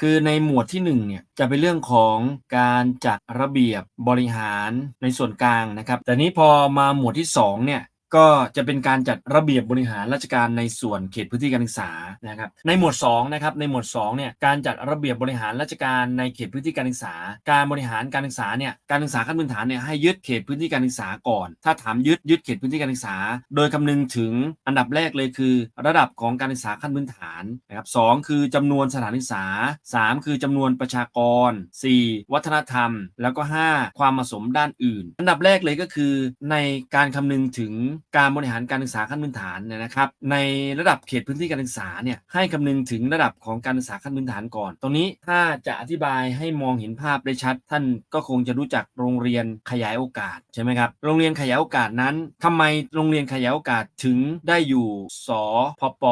คือในหมวดที่1เนี่ยจะเป็นเรื่องของการจัดระเบียบ บริหารในส่วนกลางนะครับ แต่นี้พอมาหมวดที่2เนี่ย ก็จะเป็นการจัดระเบียบบริหารราชการในส่วนเขตพื้นที่การศึกษานะครับในหมวด2นะครับในหมวด2เนี่ยการจัดระเบียบบริหารราชการในเขตพื้นที่การศึกษา การบริหารการศึกษาเนี่ยการศึกษาขั้นพื้นฐานเนี่ยให้ยึดเขตพื้นที่การศึกษาก่อน ถ้าถามยึดยึดเขตพื้นที่การศึกษา โดยคำนึงถึงอันดับแรกเลยคือ ระดับของการศึกษาขั้นพื้นฐานนะครับสองคือจำนวนสถานศึกษา 3 คือจำนวนประชากร 4 วัฒนธรรม แล้วก็ 5 ความเหมาะสมด้านอื่น อันดับแรกเลยก็คือในการคำนึงถึงการบริหารการศึกษาขั้นพื้นฐานเนี่ยนะครับ ในระดับเขตพื้นที่การศึกษาเนี่ยให้คำนึงถึงระดับของการศึกษาขั้นพื้นฐานก่อน ตรงนี้ถ้าจะอธิบายให้มองเห็นภาพได้ชัด ท่านก็คงจะรู้จักโรงเรียนขยายโอกาสใช่ไหมครับโรงเรียนขยายโอกาสนั้นทำไมโรงเรียนขยายโอกาสถึงได้อยู่สพป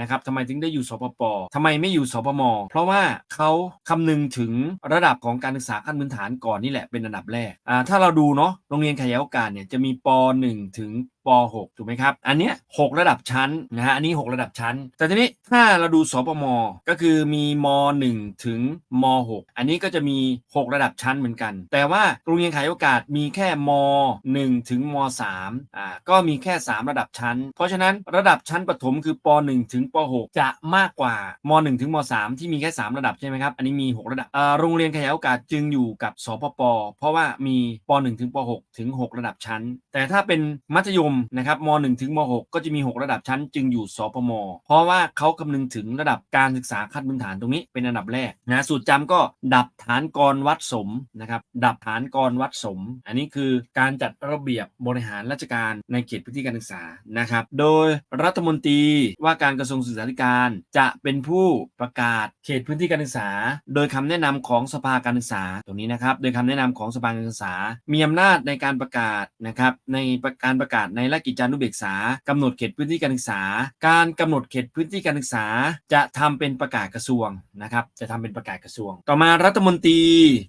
นะครับทำไมถึงได้อยู่สพปทำไมไม่อยู่สพมเพราะว่าเขาคำนึงถึงระดับของการศึกษาขั้นพื้นฐานก่อนนี่แหละเป็นอันดับแรกอ่าถ้าเราดูเนาะโรงเรียนขยายโอกาสเนี่ยจะมีป .1 ถึง ป .6 ถูกไหมครับ อันเนี้ย6ระดับชั้นนะฮะอันนี้ 6 ระดับชั้น แต่ทีนี้ถ้าเราดูสปมก็คือมีม .1 ถึงม .6 อันนี้ก็จะมี 6 ระดับชั้นเหมือนกัน แต่ว่าโรงเรียนขายโอกาสมีแค่ม .1 ถึงม .3 อ่าก็มีแค่ 3 ระดับชั้น เพราะฉะนั้นระดับชั้นประถมคือป .1 ถึงป .6 จะมากกว่าม .1 ถึงม .3 ที่มีแค่ 3 ระดับใช่ไหมครับอันนี้มี 6 ระดับอ่าโรงเรียนขยายโอกาสจึงอยู่กับสปปเพราะว่ามีป .1 ถึงป .6 ถึง 6 ระดับชั้น แต่ถ้าเป็นมัธยมนะครับม .1 ถึงม .6 ก็จะมี 6 ระดับชั้นจึงอยู่สพม เพราะว่าเขาคำนึงถึงระดับการศึกษาขั้นพื้นฐานตรงนี้เป็นอันดับแรกนะสูตรจำก็ดับฐานกรวัดสมนะครับดับฐานกรวัดสม อันนี้คือการจัดระเบียบบริหารราชการในเขตพื้นที่การศึกษานะครับโดยรัฐมนตรีว่าการกระทรวงศึกษาธิการ จะเป็นผู้ประกาศเขตพื้นที่การศึกษา โดยคำแนะนำของสภาการศึกษาตรงนี้นะครับโดยคำแนะนำของสภาการศึกษา มีอำนาจในการประกาศนะครับในการประกาศในราชกิจจานุเบกษากำหนดเขตพื้นที่การศึกษา การกำหนดเขตพื้นที่การศึกษา จะทำเป็นประกาศกระทรวงนะครับ จะทำเป็นประกาศกระทรวง ต่อมารัฐมนตรี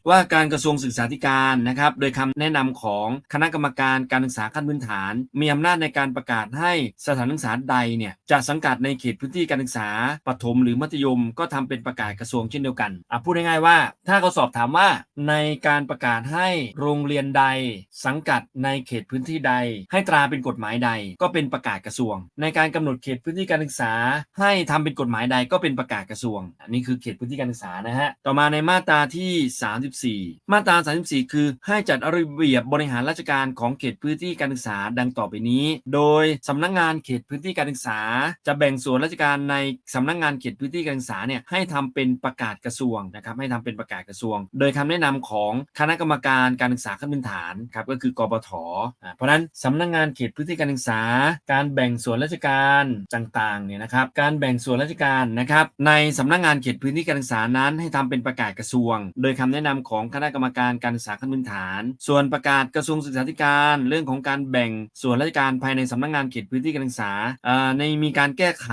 ว่าการกระทรวงศึกษาธิการนะครับ โดยคำแนะนำของคณะกรรมการการศึกษาขั้นพื้นฐาน มีอำนาจในการประกาศให้สถานศึกษาใดเนี่ยจะสังกัดในเขตพื้นที่การศึกษาปฐมหรือมัธยมก็ทำเป็นประกาศกระทรวงเช่นเดียวกันอะพูดง่ายๆว่า ถ้าเขาสอบถามว่าในการประกาศให้โรงเรียนใดสังกัดในเขตพื้นที่ใด ให้ตราเป็นกฎหมายใดก็เป็นประกาศกระทรวง ในการกำหนดเขตพื้นที่การศึกษา ให้ทำเป็นกฎหมายใดก็เป็นประกาศกระทรวง อันนี้คือเขตพื้นที่การศึกษานะฮะ ต่อมาในมาตราที่ 34 มาตรา 34 คือให้จัดระเบียบบริหารราชการของเขตพื้นที่การศึกษาดังต่อไปนี้ โดยสำนักงานเขตพื้นที่การศึกษา จะแบ่งส่วนราชการในสำนักงานเขตพื้นที่การศึกษาเนี่ยให้ทำเป็นประกาศกระทรวงนะครับให้ทำเป็นประกาศกระทรวง โดยคำแนะนำของคณะกรรมการการศึกษาขั้นพื้นฐานครับก็คือกปทอ่าเพราะนั้นสำนักงานเขตพื้นที่การศึกษา การแบ่งส่วนราชการต่างๆเนี่ยนะครับการแบ่งส่วนราชการนะครับในสำนักงานเขตพื้นที่การศึกษานั้น ให้ทำเป็นประกาศกระทรวง โดยคำแนะนำของคณะกรรมการการศึกษาขั้นพื้นฐาน ส่วนประกาศกระทรวงศึกษาธิการ เรื่องของการแบ่งส่วนราชการภายในสำนักงานเขตพื้นที่การศึกษาในมีการแก้ไข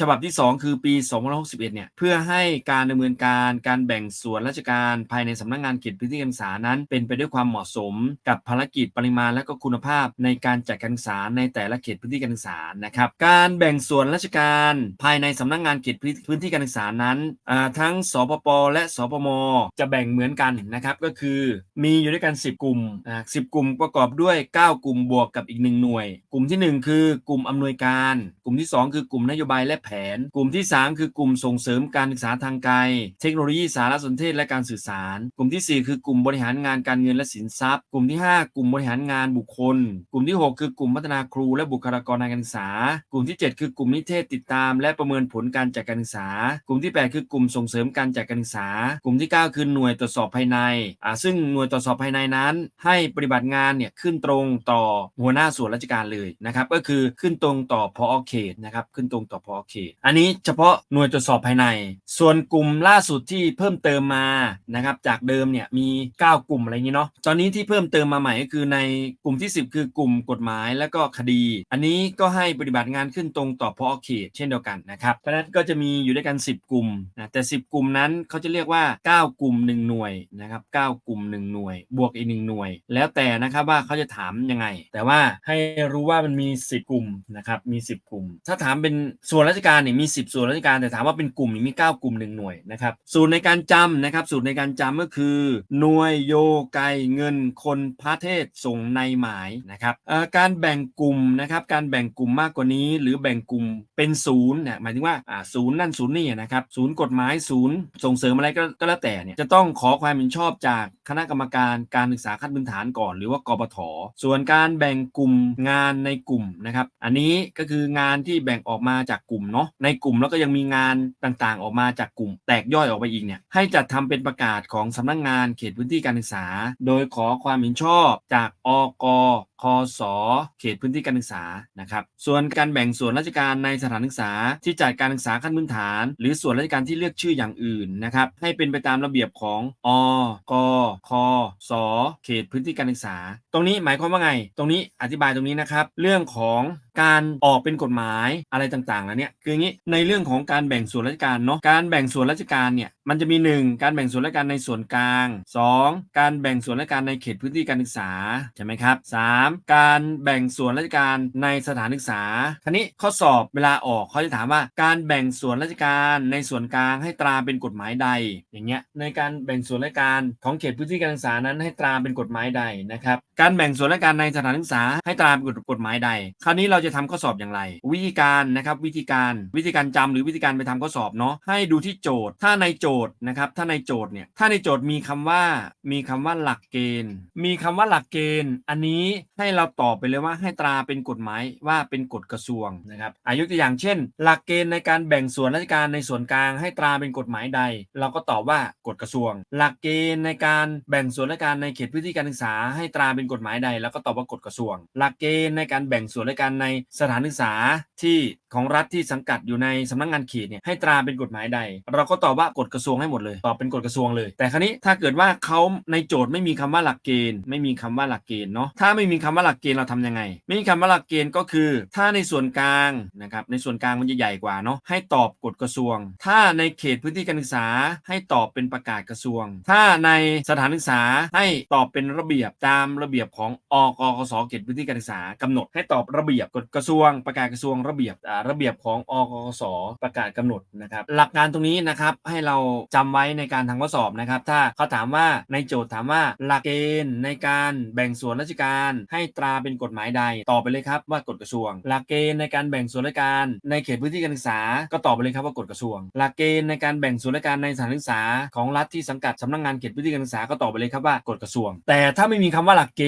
ฉบับที่ 2 คือปี2561เนี่ยเพื่อให้การดำเนินการการแบ่งส่วนราชการภายในสำนักงานเขตพื้นที่การศึกษานั้น เป็นไปด้วยความเหมาะสม กับภารกิจปริมาณและก็คุณภาพในการจัดการศึกษาในแต่ละเขตพื้นที่การศึกษานะครับการแบ่งส่วนราชการภายในสำนักงานเขตพื้นที่การศึกษานั้นทั้งสปปและสปมจะแบ่งเหมือนกันนะครับก็คือมีอยู่ด้วยกัน 10 กลุ่มอ่า10กลุ่มประกอบด้วย 9 กลุ่มบวกกับอีก 1 หน่วย กลุ่มทีหนึ่1 คือกลุ่มอำนวยการ กลุ่มที่ 2 คือกลุ่มนโยบายและแผน กลุ่มที่ 3 คือกลุ่มส่งเสริมการศึกษาทางไกล เทคโนโลยีสารสนเทศและการสื่อสาร กลุ่มทีสี่4 คือกลุ่มบริหารงานการเงินและสินทรัพย์ กลุ่มที่ 5 กลุ่มบริหารงานบุคคลกลุ่มที่ 6 คือกลุ่มพัฒนาครูและบุคลากรทางการศึกษา กลุ่มที่ 7 คือกลุ่มนิเทศติดตาม และประเมินผลการจัดการศึกษา กลุ่มที่ 8 คือกลุ่มส่งเสริมการจัดการศึกษา กลุ่มที่ 9 คือหน่วยตรวจสอบภายในอ่าซึ่งหน่วยตรวจสอบภายในนั้น ให้ปฏิบัติงานเนี่ยขึ้นตรงต่อหัวหน้าส่วนราชการเลยนะครับก็คือขึ้นตรงต่อพอเขตนะครับขึ้นตรงต่อพอเขตอันนี้เฉพาะหน่วยตรวจสอบภายใน ส่วนกลุ่มล่าสุดที่เพิ่มเติมมานะครับจากเดิมเนี่ยมี 9 กลุ่มอะไรอย่างนี้เนาะตอนนี้ที่เพิ่มเติมมาใหม่ก็คือในกลุ่มที่10 คือกลุ่มกฎหมายและก็คดี อันนี้ก็ให้ปฏิบัติงานขึ้นตรงต่อพอเขตเช่นเดียวกันนะครับเพราะนั้นก็จะมีอยู่ด้วยกัน 10 กลุ่มนะแต่ 10 กลุ่มนั้นเขาจะเรียกว่า 9 กลุ่ม 1 หน่วยนะครับ9กลุ่ม 1 หน่วย บวกอีกหนึ่งหน่วย แล้วแต่นะครับว่าเขาจะถามยังไง แต่ว่าให้รู้ว่ามันมี 10 กลุ่มนะครับมี 10 กลุ่ม ถ้าถามเป็นส่วนราชการเนี่ยมี 10 ส่วนราชการ แต่ถามว่าเป็นกลุ่มมี 9 กลุ่ม 1 หน่วยนะครับสูตรในการจำนะครับสูตรในการจำก็คือ หน่วยโยไกเงินคนพระเทศส่งในหมายนะครับการแบ่งกลุ่มนะครับการแบ่งกลุ่มมากกว่านี้ หรือแบ่งกลุ่มเป็นศูนย์เนี่ยหมายถึงว่าศูนย์นั่นศูนย์นี่นะครับศูนย์กฎหมายศูนย์ส่งเสริมอะไรก็กแล้วแต่เนี่ยจะต้องขอความเห็นชอบจากคณะกรรมการการศึกษาขั้นพื้นฐานก่อน หรือว่ากปทส่วนการแบ่งกลุ่มงานในกลุ่มนะครับอันนี้ก็คืองานที่แบ่งออกมาจากกลุ่มเนาะในกลุ่มแล้วก็ยังมีงานต่างๆ ออกมาจากกลุ่ม แตกย่อยออกไปอีกเนี่ยให้จัดทำเป็นประกาศของสำนักงานเขตพื้นที่การศึกษา โดยขอความเห็นชอบจากอกคสเขตพื้นที่การศึกษานะครับส่วนการแบ่งส่วนราชการในสถานศึกษา ที่จัดการศึกษาขั้นพื้นฐาน หรือส่วนราชการที่เลือกชื่ออย่างอื่นนะครับให้เป็นไปตามระเบียบของอกคสเขตพื้นที่การศึกษาตรงนี้หมายความว่าไง ตรงนี้อธิบายตรงนี้นะครับ เรื่องของการออกเป็นกฎหมายอะไรต่างๆแล้วเนี่ยคืออย่างนี้ในเรื่องของการแบ่งส่วนราชการเนาะการแบ่งส่วนราชการเนี่ยมันจะมี 1 การแบ่งส่วนราชการในส่วนกลาง 2 การแบ่งส่วนราชการในเขตพื้นที่การศึกษาใช่ไหมครับ 3 การแบ่งส่วนราชการในสถานศึกษาทีนี้ข้อสอบเวลาออกเขาจะถามว่า การแบ่งส่วนราชการในส่วนกลางให้ตราเป็นกฎหมายใด อย่างเงี้ยในการแบ่งส่วนราชการของเขตพื้นที่การศึกษานั้นให้ตราเป็นกฎหมายใดนะครับการการแบ่งส่วนราชการในสถานศึกษาให้ตราเป็นกฎหมายใด คราวนี้เราจะทำข้อสอบอย่างไร วิธีการนะครับวิธีการวิธีการจำหรือวิธีการไปทำข้อสอบเนาะให้ดูที่โจทย์ ถ้าในโจทย์นะครับถ้าในโจทย์เนี่ยถ้าในโจทย์มีคำว่ามีคำว่าหลักเกณฑ์ มีคำว่าหลักเกณฑ์ อันนี้ให้เราตอบไปเลยว่าให้ตราเป็นกฎหมายว่าเป็นกฎกระทรวงนะครับอายุตัวอย่างเช่น หลักเกณฑ์ในการแบ่งส่วนราชการในส่วนกลางให้ตราเป็นกฎหมายใด เราก็ตอบว่ากฎกระทรวง หลักเกณฑ์ในการแบ่งส่วนราชการในเขตพื้นที่การศึกษาให้ตราเป็นกฎหมายใดเราก็ตอบว่ากฎกระทรวง หลักเกณฑ์ในการแบ่งส่วนราชการในสถานศึกษาที่ของรัฐที่สังกัดอยู่ในสำนักงานเขตเนี่ยให้ตราเป็นกฎหมายใด เราก็ตอบว่ากฎกระทรวงให้หมดเลยตอบเป็นกฎกระทรวงเลย แต่ครั้นี้ถ้าเกิดว่าเขาในโจทย์ไม่มีคำว่าหลักเกณฑ์ ไม่มีคำว่าหลักเกณฑ์เนาะถ้าไม่มีคำว่าหลักเกณฑ์เราทำยังไง ไม่มีคำว่าหลักเกณฑ์ก็คือ ถ้าในส่วนกลางนะครับในส่วนกลางมันจะใหญ่กว่าเนาะให้ตอบกฎกระทรวง ถ้าในเขตพื้นที่การศึกษาให้ตอบเป็นประกาศกระทรวง ถ้าในสถานศึกษาให้ตอบเป็นระเบียบตามระเบียบียบของอกกสเขตพื้นที่การศึกษากำหนดให้ตอบระเบียบกฎกระทรวงประกาศกระทรวงระเบียบระเบียบของอกกสประกาศกำหนดนะครับหลักการตรงนี้นะครับให้เราจำไว้ในการทำข้อสอบนะครับ ถ้าเขาถามว่าในโจทย์ถามว่าหลักเกณฑ์ในการแบ่งส่วนราชการให้ตราเป็นกฎหมายใดตอบไปเลยครับว่ากฎกระทรวง หลักเกณฑ์ในการแบ่งส่วนราชการในเขตพื้นที่การศึกษา ก็ตอบไปเลยครับว่ากฎกระทรวง หลักเกณฑ์ในการแบ่งส่วนราชการในสถานศึกษาของรัฐที่สังกัดสำนักงานเขตพื้นที่การศึกษาก็ตอบไปเลยครับว่ากฎกระทรวง แต่ถ้าไม่มีคำว่าหลักเกณฑ์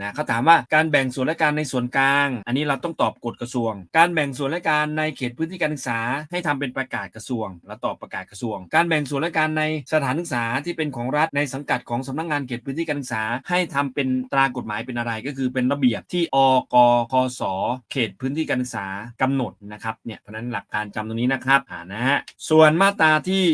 นะเขาถามว่าการแบ่งส่วนราชการในส่วนกลาง อันนี้เราต้องตอบกฎกระทรวง การแบ่งส่วนราชการในเขตพื้นที่การศึกษา ให้ทำเป็นประกาศกระทรวง แล้วตอบประกาศกระทรวง การแบ่งส่วนราชการในสถานศึกษาที่เป็นของรัฐในสังกัดของสำนักงานเขตพื้นที่การศึกษา ให้ทำเป็นตรากฎหมายเป็นอะไรก็คือเป็นระเบียบที่อกคสเขตพื้นที่การศึกษากำหนดนะครับเนี่ยเพราะนั้นหลักการจำตรงนี้นะครับอ่านะฮะส่วนมาตราที่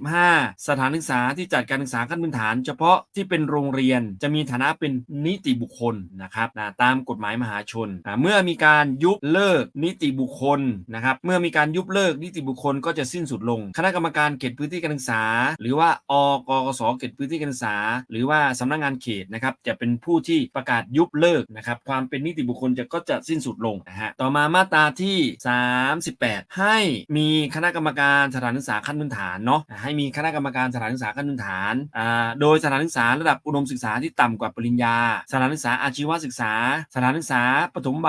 35 สถานศึกษาที่จัดการศึกษาขั้นพื้นฐาน เฉพาะที่เป็นโรงเรียนจะมีฐานะเป็นนิติบุคคลนะครับนะตามกฎหมายมหาชน เมื่อมีการยุบเลิกนิติบุคคลนะครับเมื่อมีการยุบเลิกนิติบุคคลก็จะสิ้นสุดลง คณะกรรมการเขตพื้นที่การศึกษา หรือว่าอกกสเขตพื้นที่การศึกษา หรือว่าสำนักงานเขตนะครับจะเป็นผู้ที่ประกาศยุบเลิกนะครับความเป็นนิติบุคคลจะก็จะสิ้นสุดลงนะฮะต่อมามาตราที่ 38 ให้มีคณะกรรมการสถานศึกษาขั้นพื้นฐานเนาะให้มีคณะกรรมการสถานศึกษาขั้นพื้นฐานอ่าโดยสถานศึกษาระดับอุดมศึกษาที่ต่ำกว่าปริญญาสถานศึกษาอาชีวศึกษา สถานศึกษาปฐมใบ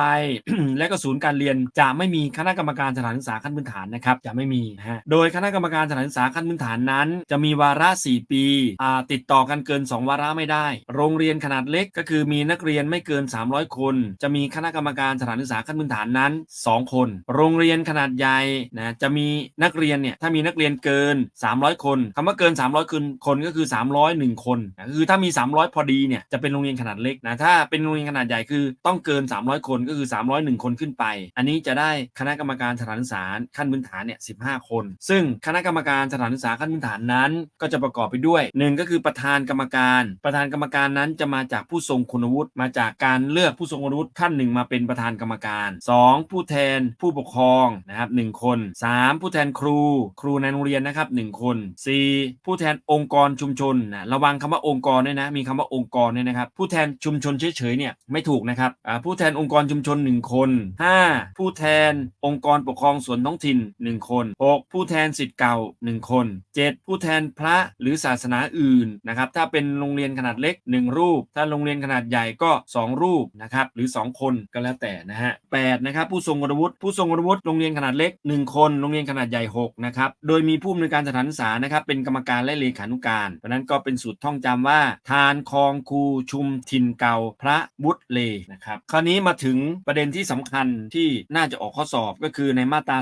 และก็ศูนย์การเรียนจะไม่มีคณะกรรมการสถานศึกษาขั้นพื้นฐานนะครับจะไม่มีฮะโดยคณะกรรมการสถานศึกษาขั้นพื้นฐานนั้น จะมีวาระ 4 ปีอ่าติดต่อกันเกิน 2 วาระไม่ได้ โรงเรียนขนาดเล็กก็คือมีนักเรียนไม่เกิน 300 คน จะมีคณะกรรมการสถานศึกษาขั้นพื้นฐานนั้น 2 คน โรงเรียนขนาดใหญ่นะจะมีนักเรียนเนี่ยถ้ามีนักเรียนเกิน 300 คนคำว่าเกิน 300คนคนก็คือ 301 คนนะคือถ้ามี 300 พอดีเนี่ยจะเป็นโรงเรียนขนาดเล็กนะถ้าเป็นโรงเรียนขนาดใหญ่คือต้องเกิน 300 คนก็คือน้อยหนึ่งคนขึ้นไป อันนี้จะได้คณะกรรมการสถานศึกษาขั้นพื้นฐานเนี่ยสิคน ซึ่งคณะกรรมการสถานศึกษาขั้นพื้นฐานนั้น ก็จะประกอบไปด้วยหนึ่งก็คือประธานกรรมการ ประธานกรรมการนั้นจะมาจากผู้ทรงคุณวุฒิมาจากการเลือกผู้ทรงคุณวุฒิท่านหนึ่งมาเป็นประธานกรรมการ 2 ผู้แทนผู้ปกครองนะครับหนึ่งคน 3 ผู้แทนครู ครูในโรงเรียนนะครับหนึ่งคน 4 ผู้แทนองค์กรชุมชนนะระวังคำว่าองค์กรด้วยนะมีคำว่าองค์กรด้วยนะครับผู้แทนชุมชนเฉยๆเนี่ยไม่ถูกนะครับผู้แทนองค์กรชุมชน 1 คน 5 ผู้แทนองค์กรปกครองส่วนท้องถิ่น 1 คน 6 ผู้แทนสิทธิ์เก่า 1 คน 7 ผู้แทนพระหรือศาสนาอื่นนะครับถ้าเป็นโรงเรียนขนาดเล็ก 1 รูป ถ้าโรงเรียนขนาดใหญ่ก็ 2 รูปนะครับหรือ 2 คนก็แล้วแต่นะฮะ8นะครับผู้ทรงคุณวุฒิผู้ทรงคุณวุฒิโรงเรียนขนาดเล็ก 1 คนโรงเรียนขนาดใหญ่6นะครับโดยมีผู้อำนวยการสถานศึกษานะครับเป็นกรรมการและเลขานุการเพราะนั้นก็เป็นสูตรท่องจำว่า ทานคองครูชุมินเก่าพระบุตรเลนะครับคราวนี้มาถึงประเด็นที่สำคัญที่น่าจะออกข้อสอบก็คือในมาตรา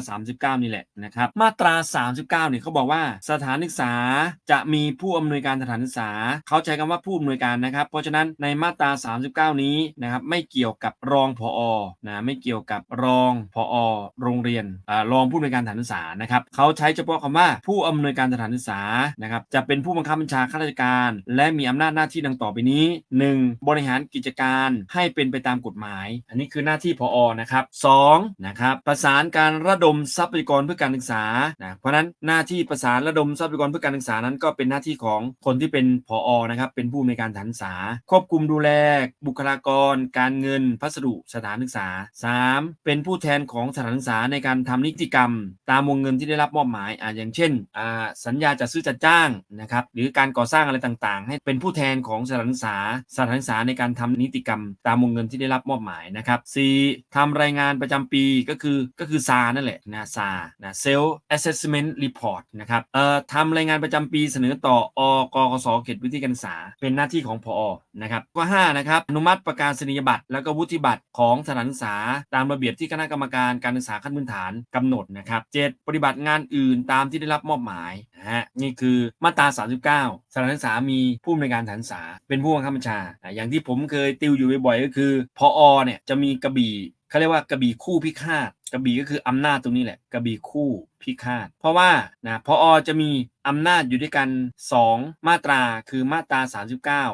39 นี่แหละนะครับมาตรา 39เนี่ยเขาบอกว่าสถานศึกษาจะมีผู้อำนวยการสถานศึกษา เขาใช้คำว่าผู้อำนวยการนะครับ เพราะฉะนั้นในมาตรา 39 นี้นะครับไม่เกี่ยวกับรองผอนะไม่เกี่ยวกับรองผอโรงเรียนอรองผู้อำนวยการสถานศึกษานะครับเขาใช้เฉพาะคำว่าผู้อำนวยการสถานศึกษานะครับจะเป็นผู้บังคับบัญชาข้าราชการ และมีอำนาจหน้าที่ดังต่อไปนี้ 1. บริหารกิจการให้เป็นไปตามกฎหมาย อันนี้คือหน้าที่พอนะครับ 2. นะครับประสานการระดมทรัพยากรเพื่อการศึกษานะเพราะนั้นหน้าที่ประสานระดมทรัพยากรเพื่อการศึกษานั้น ก็เป็นหน้าที่ของคนที่เป็นพอนะครับเป็นผู้ในการสถานศึกษา ควบคุมดูแล บุคลากร การเงินพัสดุสถานศึกษา 3. เป็นผู้แทนของสถานศึกษาในการทำนิติกรรม ตามวงเงินที่ได้รับมอบหมายอ่าอย่างเช่นอ่าสัญญาจัดซื้อจัดจ้างนะครับหรือการก่อสร้างอะไรต่างๆ ให้เป็นผู้แทนของสถานศึกษาสถานกษาในการทำนิติกรรมตามวงเงินที่ได้รับมอบหมายนะครับ 4. ทำรายงานประจำปีก็คือก็คือซานั่นแหละนะซานะเซลล์แอสเซสเมนต์รีพอร์ตนะครับเอ่อทำรายงานประจำปีเสนอต่ออกกสเขตพื้นที่การศึกษา เป็นหน้าที่ของพอ นะครับข้อ5นะครับอนุมัติประกาศนียบัตร แล้วก็วุฒิบัตรของสถานศึกษา ตามระเบียบที่คณะกรรมการการศึกษาขั้นพื้นฐานกำหนดนะครับ 7. ปฏิบัติงานอื่นตามที่ได้รับมอบหมายนะฮะนี่คือมาตรา 39 สถานศึกษามีผู้อำนวยการสถานศึกษา เป็นผู้บังคับบัญชาอะอย่างที่ผมเคยติวอยู่บ่อยๆก็คือพอเนี่ยจะมีกระบี่เขาเรียกว่ากระบี่คู่พิฆาตกระบี่ก็คืออำนาจตรงนี้แหละกระบี่คู่ พิฆาต เพราะว่านะพอจะมีอำนาจอยู่ด้วยกัน 2 มาตราคือมาตรา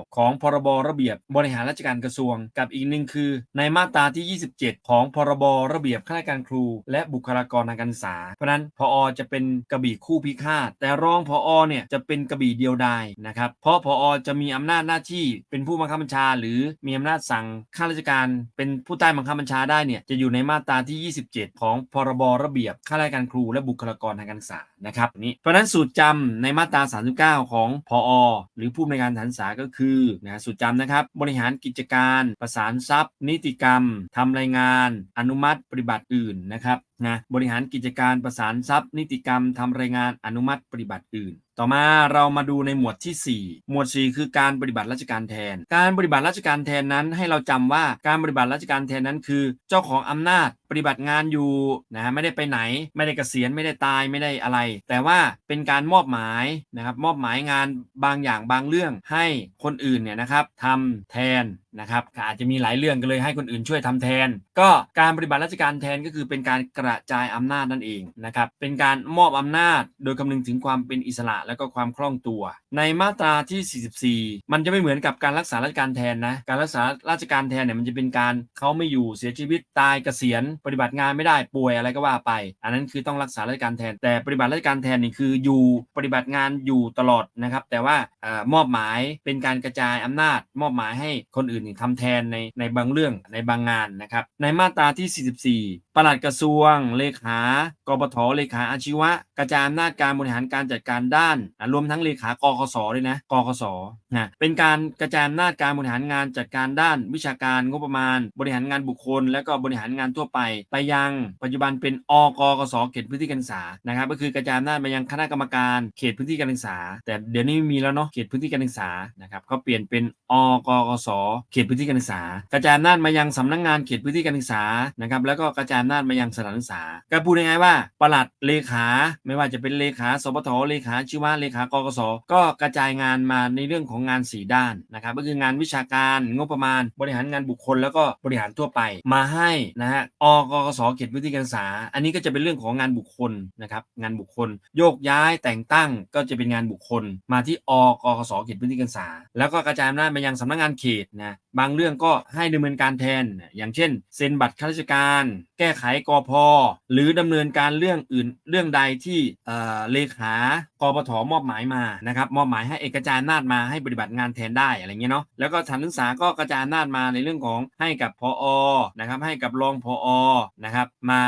39 ของพรบระเบียบบริหารราชการกระทรวง กับอีกหนึ่งคือ ในมาตราที่ 27 ของพรบระเบียบข้าราชการครู และบุคลากรทางการศึกษา เพราะนั้นพอจะเป็นกระบี่คู่พิฆาต แต่รองพอเนี่ยจะเป็นกระบี่เดียวดายนะครับเพราะพอจะมีอำนาจหน้าที่เป็นผู้บังคับบัญชา หรือมีอำนาจสั่งข้าราชการ เป็นผู้ใต้บังคับบัญชาได้เนี่ยจะอยู่ในมาตราที่ 27 ของพรบระเบียบข้าราชการครูและบุคลากรทางการศึกษานะครับนี้เพราะนั้นสูตรจำในมาตรา 39 ของพอหรือผู้ในการสานศึกษาก็คือนะสูตรจำนะครับ บริหารกิจการ ประสานทรัพย์ นิติกรรมทำรายงาน อนุมัติปฏิบัติอื่นนะครับ นะบริหารกิจการประสานทรัพย์ นิติกรรมทำรายงานอนุมัติปฏิบัติอื่น ต่อมาเรามาดูในหมวดที่ 4 หมวด 4 คือการปฏิบัติราชการแทน การปฏิบัติราชการแทนนั้นให้เราจำว่าการปฏิบัติราชการแทนนั้นคือ เจ้าของอำนาจปฏิบัติงานอยู่นะฮะไม่ได้ไปไหน ไม่ได้เกษียณไม่ได้ตายไม่ได้อะไร แต่ว่าเป็นการมอบหมายนะครับมอบหมายงานบางอย่างบางเรื่องให้คนอื่นเนี่ยนะครับทำแทนนะครับอาจจะมีหลายเรื่องก็เลยให้คนอื่นช่วยทำแทน ก็การปฏิบัติราชการแทนก็คือเป็นการกระระจายอำนาจนั่นเองนะครับเป็นการมอบอำนาจโดยคำนึงถึงความเป็นอิสระและก็ความคล่องตัว ในมาตราที่ 44 มันจะไม่เหมือนกับการรักษาราชการแทนนะการรักษาราชการแทนเนี่ยมันจะเป็นการเขาไม่อยู่เสียชีวิตตายเกษียณ ปฏิบัติงานไม่ได้ป่วยอะไรก็ว่าไป อันนั้นคือต้องรักษาราชการแทน แต่ปฏิบัติราชการแทนนี่คืออยู่ปฏิบัติงานอยู่ตลอดนะครับแต่ว่าออมอบหมายเป็นการกระจายอำนาจ มอบหมายให้คนอื่นนี่ทำแทนในในบางเรื่องในบางงานนะครับในมาตราที่ 44 ปลัดกระทรวง เลขากปทเลขาอาชีวะ กระจายอำนาจการบริหารการจัดการด้าน รวมทั้งเลขากคสด้วยนะกคสนะเป็นการกระจายอำนาจการบริหารงานจัดการด้าน วิชาการงบประมาณ บริหารงานบุคคล และก็บริหารงานทั่วไป ไปยังปัจจุบันเป็นอกกสเขตพื้นที่การศึกษานะครับก็คือกระจายอำนาจไปยังคณะกรรมการเขตพื้นที่การศึกษา แต่เดี๋ยวนี้ไม่มีแล้วเนาะเขตพื้นที่การศึกษานะครับเขาเปลี่ยนเป็นอกกสเขตพื้นที่การศึกษา กระจายอำนาจมายังสำนักงานเขตพื้นที่การศึกษานะครับแล้วก็กระจายำนาจอำนาจมายังสถานศึกษา ก็พูดง่ายๆว่าปลัดเลขาไม่ว่าจะเป็นเลขาสปทเลขาชีวะเลขากกสก็กระจายงานมาในเรื่องของงานสีด้านนะครับก็คืองานวิชาการงบประมาณบริหารงานบุคคล แล้วก็บริหารทั่วไปมาให้นะฮะอกกสเขตพื้นที่การศึกษา อันนี้ก็จะเป็นเรื่องของงานบุคคลนะครับงานบุคคล โยกย้ายแต่งตั้งก็จะเป็นงานบุคคล มาที่อกกสเขตพื้นที่การศึกษา แล้วก็กระจายอำนาจไปยังสำนักงานเขตนะบางเรื่องก็ให้ดำเนินการแทน อย่างเช่น เซ็นบัตรข้าราชการ แก้ไขกพหรือดำเนินการเรื่องอื่นเรื่องใดที่เอ่อเลขากปทมอบหมายมานะครับมอบหมายให้เอกจายอำนาจมาให้ปฏิบัติงานแทนได้อะไรเงี้ยเนาะแล้วก็สถานศึกษาก็กระจายนาจมาในเรื่องของให้กับพออนะครับให้กับรองพออนะครับมา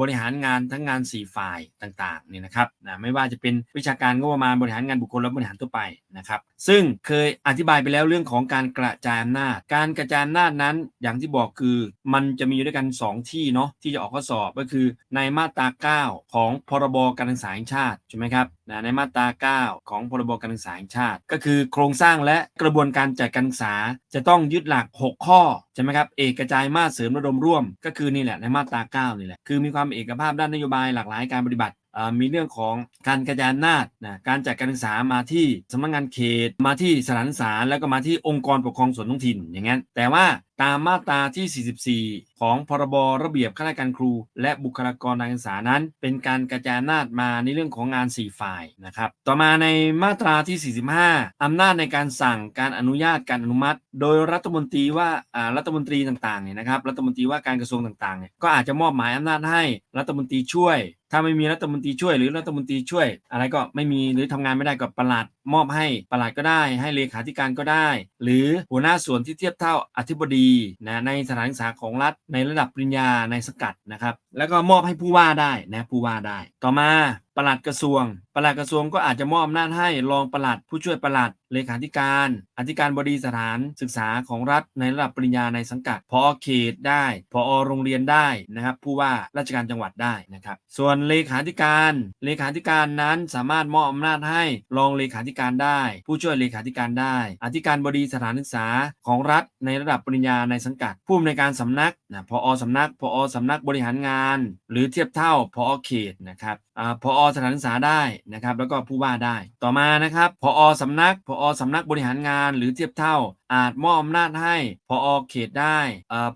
บริหารงานทั้งงาน 4 ฝ่ายต่างๆนี่นะครับนะไม่ว่าจะเป็นวิชาการงบประมาณบริหารงานบุคคลและบริหารทั่วไปนะครับซึ่งเคยอธิบายไปแล้วเรื่องของการกระจายอำนาจ การกระจายอำนาจนั้นอย่างที่บอกคือมันจะมีอยู่ด้วยกัน 2 ที่เนาะที่จะออกข้อสอบก็คือในมาตรา 9 ของพรบการศึกษาแห่งชาติใช่ไหมครับนะในมาตรา 9 ของพรบการศึกษาแห่งชาติ ก็คือโครงสร้างและกระบวนการจัดการศึกษาจะต้องยึดหลัก 6 ข้อใช่ไหมครับเอกกระจายมาตรเสริมระดมร่วม ก็คือนี่แหละในมาตรา 9 นี่แหละคือมีความเอกภาพด้านนโยบายหลากหลายการปฏิบัติ มีเรื่องของการกระจายอำนาจนะการจัดการศึกษามาที่สำนักงานเขต มาที่สถานศึกษาแล้วก็มาที่องค์กรปกครองส่วนท้องถิ่นอย่างนั้น แต่ว่าตามมาตราที่ 44 ของพรบระเบียบข้าราชการครู และบุคลากรทางการศึกษานั้น เป็นการกระจายอำนาจมาในเรื่องของงาน 4 ฝ่ายนะครับ ต่อมาในมาตราที่ 45 อำนาจในการสั่งการอนุญาตการอนุมัติ โดยรัฐมนตรีว่าอ่ารัฐมนตรีต่างๆเนี่ยนะครับรัฐมนตรีว่าการกระทรวงต่างๆเนี่ยก็อาจจะมอบหมายอำนาจให้รัฐมนตรีช่วย ถ้าไม่มีรัฐมนตรีช่วยหรือรัฐมนตรีช่วย อะไรก็ไม่มีหรือทำงานไม่ได้ก็ประหลัดมอบให้ประหลัดก็ได้ ให้เลขาธิการก็ได้ หรือหัวหน้าส่วนที่เทียบเท่าอธิบดีนะในสถานศึกษาของรัฐในระดับปริญญาในสกัดนะครับ แล้วก็มอบให้ผู้ว่าได้นะผู้ว่าได้ ต่อมาประหลัดกระทรวง ปลัดกระทรวงก็อาจจะมอบอำนาจให้รองปลัด ผู้ช่วยปลัดเลขาธิการ อธิการบดีสถานศึกษาของรัฐในระดับปริญญาในสังกัดพอเขตได้พอโรงเรียนได้นะครับผู้ว่าราชการจังหวัดได้นะครับ ส่วนเลขาธิการเลขาธิการนั้นสามารถมอบอำนาจให้รองเลขาธิการได้ ผู้ช่วยเลขาธิการได้ อธิการบดีสถานศึกษาของรัฐในระดับปริญญาในสังกัด ผู้อำนวยการสำนักนะพอสำนักพอสำนักบริหารงาน หรือเทียบเท่าพอเขตนะครับพอสถานศึกษาได้นะครับ แล้วก็ผู้ว่าได้ ต่อมานะครับพอสำนักพอสำนักบริหารงานหรือเทียบเท่าอาจมอบอำนาจให้พออเขตได้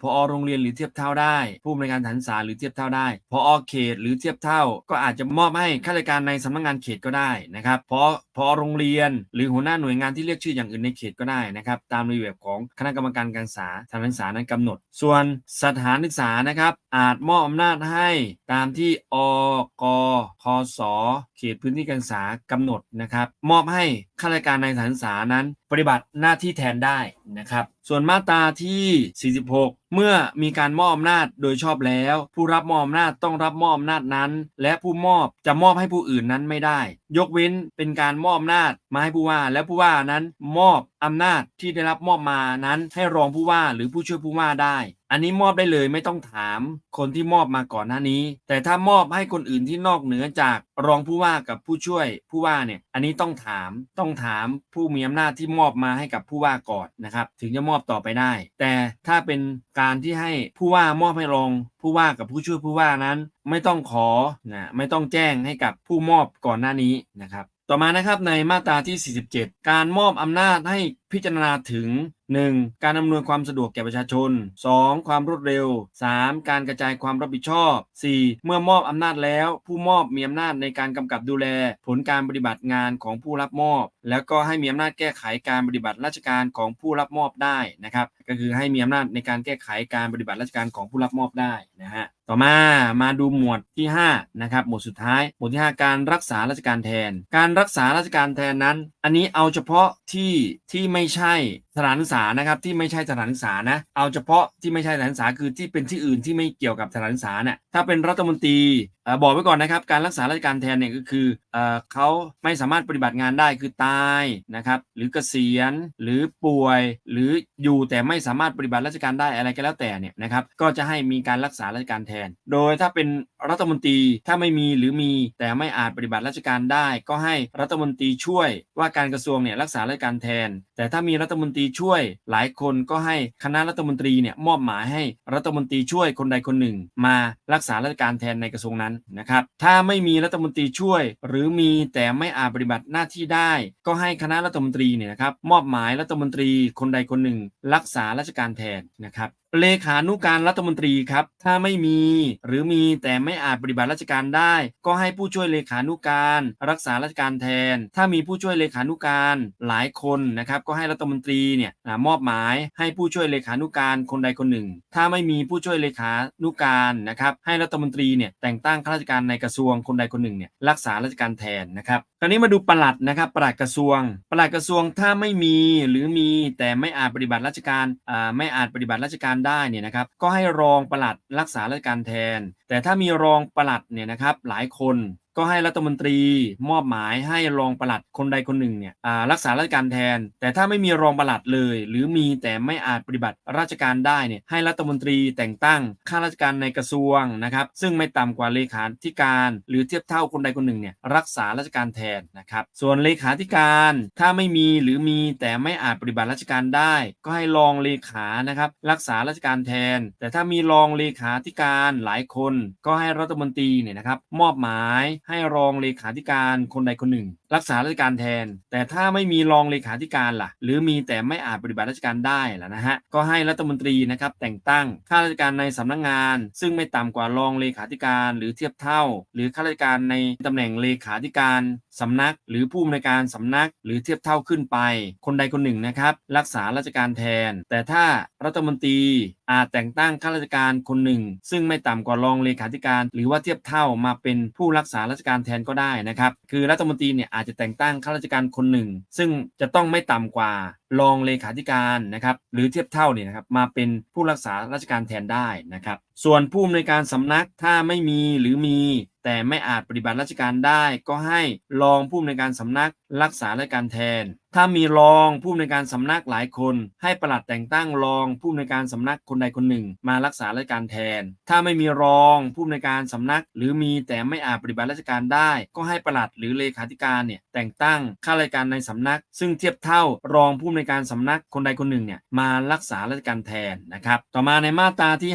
พอโรงเรียนหรือเทียบเท่าได้ ผู้อำนวยการสถานศึกษาหรือเทียบเท่าได้พออเขตหรือเทียบเท่า ก็อาจจะมอบให้ข้าราชการในสำนักงานเขตก็ได้นะครับพอพอโรงเรียน หรือหัวหน้าหน่วยงานที่เรียกชื่ออย่างอื่นในเขตก็ได้นะครับตามระเบียบของคณะกรรมการการศึกษาสถานศึกษานั้นกำหนด ส่วนสถานศึกษานะครับอาจมอบอำนาจให้ตามที่อกคสเขตพื้นที่การศึกษากำหนดนะครับมอบให้ข้าราชการในสถานศึกษานั้นปฏิบัติหน้าที่แทนได้ นะครับ ส่วนมาตราที่ 46 เมื่อมีการมอบอำนาจโดยชอบแล้ว ผู้รับมอบอำนาจต้องรับมอบอำนาจนั้น และผู้มอบจะมอบให้ผู้อื่นนั้นไม่ได้ ยกเว้นเป็นการมอบอำนาจมาให้ผู้ว่า และผู้ว่านั้นมอบอำนาจที่ได้รับมอบมานั้นให้รองผู้ว่าหรือผู้ช่วยผู้ว่าได้ อันนี้มอบได้เลยไม่ต้องถามคนที่มอบมาก่อนหน้านี้ แต่ถ้ามอบให้คนอื่นที่นอกเหนือจากรองผู้ว่ากับผู้ช่วยผู้ว่าเนี่ย อันนี้ต้องถามต้องถามผู้มีอำนาจที่มอบมาให้กับผู้ว่าก่อนนะครับถึงจะมอบต่อไปได้ แต่ถ้าเป็นการที่ให้ผู้ว่ามอบให้รองผู้ว่ากับผู้ช่วยผู้ว่านั้นไม่ต้องขอนะไม่ต้องแจ้งให้กับผู้มอบก่อนหน้านี้นะครับต่อมานะครับในมาตราที่ 47 การมอบอำนาจให้พิจารณาถึง 1. การอำนวยความสะดวกแก่ประชาชน 2. ความรวดเร็ว 3. การกระจายความรับผิดชอบ 4. เมื่อมอบอำนาจแล้ว ผู้มอบมีอำนาจในการกำกับดูแล ผลการปฏิบัติงานของผู้รับมอบ แล้วก็ให้มีอำนาจแก้ไขการปฏิบัติราชการของผู้รับมอบได้นะครับก็คือให้มีอำนาจในการแก้ไขการปฏิบัติราชการของผู้รับมอบได้นะฮะต่อมามาดูหมวดที่5นะครับหมวดสุดท้าย หมวดที่ 5 การรักษาราชการแทน การรักษาราชการแทนนั้น อันนี้เอาเฉพาะที่ที่ไม่ไม่ใช่ สถานศึกษานะครับที่ไม่ใช่สถานศึกษานะเอาเฉพาะที่ไม่ใช่สถานศึกษาคือที่เป็นที่อื่นที่ไม่เกี่ยวกับสถานศึกษาเนี่ยถ้าเป็นรัฐมนตรีบอกไว้ก่อนนะครับการรักษาราชการแทนเนี่ยก็คือเออเขาไม่สามารถปฏิบัติงานได้คือตายนะครับหรือเกษียณหรือป่วย หรืออยู่แต่ไม่สามารถปฏิบัติราชการได้อะไรก็แล้วแต่เนี่ยนะครับก็จะให้มีการรักษาราชการแทน โดยถ้าเป็นรัฐมนตรีถ้าไม่มีหรือมีแต่ไม่อาจปฏิบัติราชการได้ ก็ให้รัฐมนตรีช่วยว่าการกระทรวงเนี่ยรักษาราชการแทน แต่ถ้ามีรัฐมนตรีช่วยหลายคนก็ให้คณะรัฐมนตรีเนี่ยมอบหมายให้รัฐมนตรีช่วยคนใดคนหนึ่ง มารักษาราชการแทนในกระทรวงนั้นนะครับ ถ้าไม่มีรัฐมนตรีช่วย หรือมีแต่ไม่อาจปฏิบัติหน้าที่ได้ ก็ให้คณะรัฐมนตรีเนี่ยนะครับมอบหมายรัฐมนตรีคนใดคนหนึ่ง รักษาราชการแทนนะครับเลขานุการรัฐมนตรีครับ ถ้าไม่มีหรือมีแต่ไม่อาจปฏิบัติราชการได้ ก็ให้ผู้ช่วยเลขานุการ รักษาราชการแทน ถ้ามีผู้ช่วยเลขานุการหลายคนนะครับก็ให้รัฐมนตรีเนี่ยมอบหมายให้ผู้ช่วยเลขานุการคนใดคนหนึ่ง ถ้าไม่มีผู้ช่วยเลขานุการนะครับให้รัฐมนตรีเนี่ยแต่งตั้งข้าราชการในกระทรวงคนใดคนหนึ่งเนี่ยรักษาราชการแทนนะครับคราวนี้มาดูประหลัดนะครับประหลัดกระทรวงประหลัดกระทรวงถ้าไม่มีหรือมีแต่ไม่อาจปฏิบัติราชการอ่าไม่อาจปฏิบัติราชการได้เนี่ยนะครับก็ให้รองประหลัดรักษาราชการแทน แต่ถ้ามีรองประหลัดเนี่ยนะครับหลายคน ก็ให้รัฐมนตรีมอบหมายให้รองปลัดคนใดคนหนึ่งเนี่ยอ่ารักษาราชการแทน แต่ถ้าไม่มีรองปลัดเลย หรือมีแต่ไม่อาจปฏิบัติราชการได้เนี่ยให้รัฐมนตรีแต่งตั้งข้าราชการในกระทรวงนะครับซึ่งไม่ต่ำกว่าเลขาธิการ หรือเทียบเท่าคนใดคนหนึ่งเนี่ยรักษาราชการแทนนะครับส่วนเลขาธิการถ้าไม่มีหรือมีแต่ไม่อาจปฏิบัติราชการได้ ก็ให้รองเลขานะครับรักษาราชการแทน แต่ถ้ามีรองเลขาธิการหลายคน ก็ให้รัฐมนตรีเนี่ยนะครับมอบหมายให้รองเลขาธิการคนใดคนหนึ่ง รักษาราชการแทน แต่ถ้าไม่มีรองเลขาธิการล่ะ หรือมีแต่ไม่อาจปฏิบัติราชการได้ล่ะนะฮะก็ให้รัฐมนตรีนะครับแต่งตั้งข้าราชการในสำนักงาน ซึ่งไม่ต่ำกว่ารองเลขาธิการ หรือเทียบเท่า หรือข้าราชการในตำแหน่งเลขาธิการ สำนัก หรือผู้อำนวยการสำนัก หรือเทียบเท่าขึ้นไป คนใดคนหนึ่งนะครับ รักษาราชการแทน แต่ถ้ารัฐมนตรีอาจแต่งตั้งข้าราชการคนหนึ่ง ซึ่งไม่ต่ำกว่ารองเลขาธิการ หรือว่าเทียบเท่ามาเป็นผู้รักษาราชการแทนก็ได้นะครับ คือรัฐมนตรีเนี่ยอาจจะแต่งตั้งข้าราชการคนหนึ่ง ซึ่งจะต้องไม่ต่ำกว่ารองเลขาธิการนะครับ หรือเทียบเท่าเนี่ยนะครับมาเป็นผู้รักษาราชการแทนได้นะครับ ส่วนผู้อำนวยการสำนักถ้าไม่มีหรือมี แต่ไม่อาจปฏิบัติราชการได้ก็ให้รองผู้อำนวยการสำนักรักษาราชการแทนถ้ามีรองผู้อำนวยการสำนักหลายคน ให้ประหลัดแต่งตั้งรองผู้อำนวยการสำนักคนใดคนหนึ่ง มารักษาราชการแทน ถ้าไม่มีรองผู้อำนวยการสำนัก หรือมีแต่ไม่อาจปฏิบัติราชการได้ ก็ให้ประหลัดหรือเลขาธิการเนี่ยแต่งตั้งข้าราชการในสำนัก ซึ่งเทียบเท่ารองผู้อำนวยการสำนักคนใดคนหนึ่งเนี่ยมารักษาราชการแทนนะครับต่อมาในมาตราที่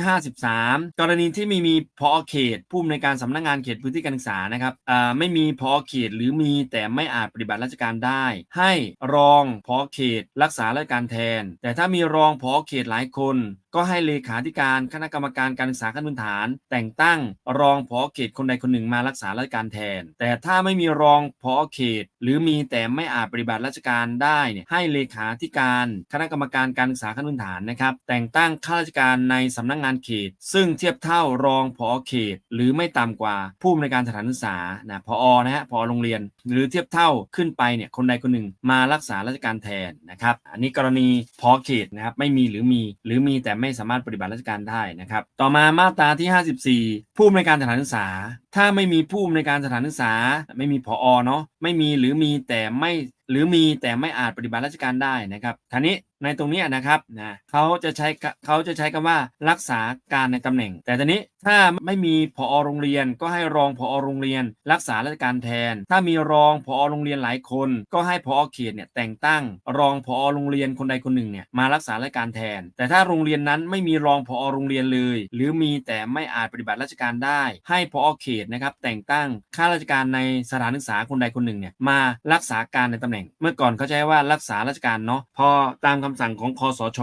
53 กรณีที่ไม่มีพอเขตผู้อำนวยการสำนักงานเขตพื้นที่การศึกษานะครับอ่าไม่มีพอเขตหรือมีแต่ไม่อาจปฏิบัติราชการได้ ให้รองพอเขตรักษาราชการแทน แต่ถ้ามีรองพอเขตหลายคน ก็ให้เลขาธิการคณะกรรมการการศึกษาขั้นพื้นฐาน แต่งตั้งรองผอเขตคนใดคนหนึ่งมารักษาราชการแทน แต่ถ้าไม่มีรองผอเขต หรือมีแต่ไม่อาจปฏิบัติราชการได้เนี่ยให้เลขาธิการคณะกรรมการการศึกษาขั้นพื้นฐานนะครับแต่งตั้งข้าราชการในสำนักงานเขต ซึ่งเทียบเท่ารองผอเขต หรือไม่ต่ำกว่าผู้อำนวยการสถานศึกษานะพอนะฮะพอโรงเรียน หรือเทียบเท่าขึ้นไปเนี่ยคนใดคนหนึ่งมารักษาราชการแทนนะครับอันนี้กรณีพอเขตนะครับไม่มีหรือมีหรือมีแต่ไม่สามารถปฏิบัติราชการได้นะครับ ต่อมามาตราที่ 54ผู้อำนวยการสถานศึกษา ถ้าไม่มีผู้อำนวยการสถานศึกษา ไม่มีพอเนาะไม่มีหรือมีแต่ไม่หรือมีแต่ไม่อาจปฏิบัติราชการได้นะครับทีนี้ในตรงนี้นะครับนะเขาจะใช้เขาจะใช้คำว่ารักษาการในตำแหน่ง แต่ตอนนี้ถ้าไม่มีพอโรงเรียน ก็ให้รองพอโรงเรียน รักษาราชการแทน ถ้ามีรองพอโรงเรียนหลายคน ก็ให้พอเขตเนี่ยแต่งตั้ง รองพอโรงเรียนคนใดคนหนึ่งเนี่ยมารักษาราชการแทน แต่ถ้าโรงเรียนนั้นไม่มีรองพอโรงเรียนเลย หรือมีแต่ไม่อาจปฏิบัติราชการได้ ให้พอเขตนะครับแต่งตั้งข้าราชการในสถานศึกษาคนใดคนหนึ่งเนี่ยมารักษาการในตำแหน่ง เมื่อก่อนเขาใช้ว่ารักษาราชการเนาะพอตามคำสั่งของคอสช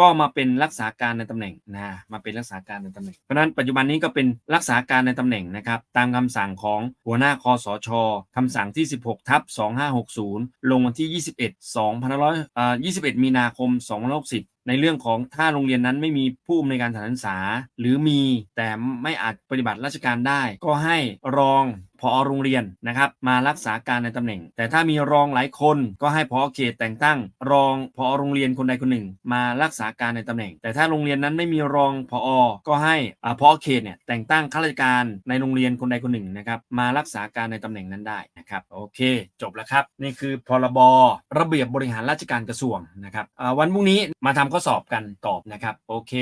ก็มาเป็นรักษาการในตำแหน่งนะมาเป็นรักษาการในตำแหน่งเพราะฉะนั้นปัจจุบันนี้ก็เป็นรักษาการในตำแหน่งนะครับตามคำสั่งของหัวหน้าคอสชคำสั่งที่ 16ทับ2560 ลงวันที่ 21 2500 21 มีนาคม2560 ในเรื่องของถ้าโรงเรียนนั้นไม่มีผู้อำนวยการสถานศึกษา หรือมีแต่ไม่อาจปฏิบัติราชการได้ ก็ให้รองพอโรงเรียนนะครับมารักษาการในตำแหน่ง แต่ถ้ามีรองหลายคนก็ให้พอเขตแต่งตั้ง รองพอโรงเรียนคนใดคนหนึ่ง มารักษาการในตำแหน่ง แต่ถ้าโรงเรียนนั้นไม่มีรองพอก็ให้อ่าพอเขตเนี่ยแต่งตั้งข้าราชการในโรงเรียนคนใดคนหนึ่งนะครับมารักษาการในตำแหน่งนั้นได้นะครับโอเค จบแล้วครับ นี่คือพรบระเบียบบริหารราชการกระทรวงนะครับวันพรุ่งนี้มาทำข้อสอบกันตอบนะครับโอเค